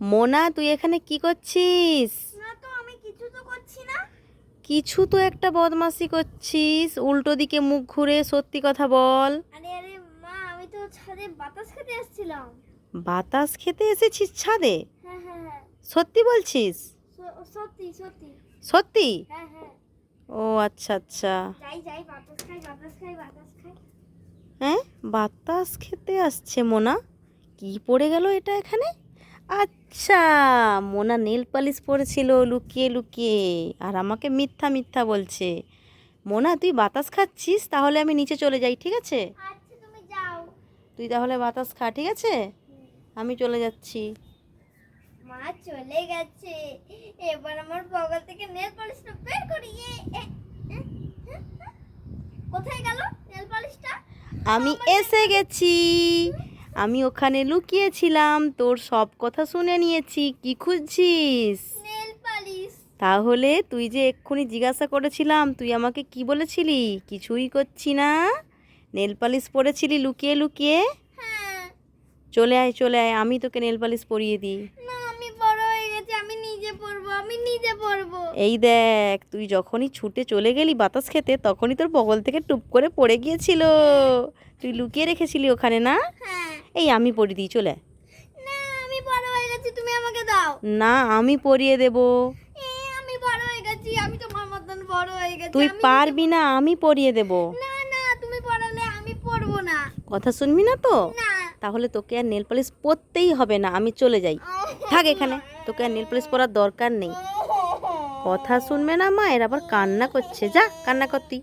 মোনা তুই এখানে কি করছিস? না তো আমি কিছু তো করছি না। কিছু তো একটা বদমাশি করছিস। উল্টো দিকে মুখ ঘুরে সত্যি কথা বল। আরে আরে মা আমি তো ছাদে বাতাস খেতে এসেছিলাম। বাতাস খেতে এসেছিস ছাদে? হ্যাঁ হ্যাঁ হ্যাঁ। সত্যি বলছিস? সত্যি সত্যি। সত্যি? হ্যাঁ হ্যাঁ। ও আচ্ছা আচ্ছা। যাই যাই বাতাস খাই বাতাস খাই বাতাস খাই। হ্যাঁ বাতাস খেতে আসছে মোনা। কি পড়ে গেল এটা এখানে? আচ্ছা মোনা নেল পালিশ পরেছিল লুকিয়ে লুকিয়ে আর আমাকে মিথ্যা মিথ্যা বলছে। মোনা তুই বাতাস খাচ্ছিস? তাহলে আমি নিচে চলে যাই ঠিক আছে? আচ্ছা তুই তাহলে বাতাস খা ঠিক আছে? আমি চলে যাচ্ছি। মা চলে গেছে। এবার আমার পকেট থেকে নেল পলিশটা বের করি। এ, এ, এ, এ, এ। কোথায় গেল নেল পলিশটা? আমি এসে গেছি। আমি ওখানে লুকিয়েছিলাম তোর সব কথা শুনে নিয়েছি কি খুঁজছিস? তাহলে তুই যে এক্ষুনি জিজ্ঞাসা করেছিলাম তুই আমাকে কি বলেছিলি? কিছুই করছি না। নেল পালিশ পরেছিলি লুকিয়ে লুকিয়ে? হ্যাঁ। চলে আয় চলে আয় আমি তোকে নেল পালিশ পরিয়ে দিই। হয়ে এই দেখ তুই যখনই ছুটে চলে গেলি বাতাস খেতে তখনই তোর বগল থেকে টুপ করে পড়ে গিয়েছিল। তুই লুকিয়ে রেখেছিলি ওখানে না? হ্যাঁ। এই আমি পরিয়ে দিই চলে। না আমি বড় হয়ে গেছি তুমি আমাকে দাও। না আমি পরিয়ে দেব। আমি বড় হয়ে গেছি আমি তোমার মতন বড় হয়ে গেছি তুই পারবি না আমি পরিয়ে দেব। না না তুমি পড়ালে আমি পড়ব না। কথা শুনবি না তো? না। তাহলে তোকে আর নেল পলিশ পরতেই হবে না আমি চলে যাই। থাক এখানে তোকে আর নেল পালিশ পরার দরকার নেই। কথা শুনবে না মায়ের আবার কান্না করছে যা কান্না করতি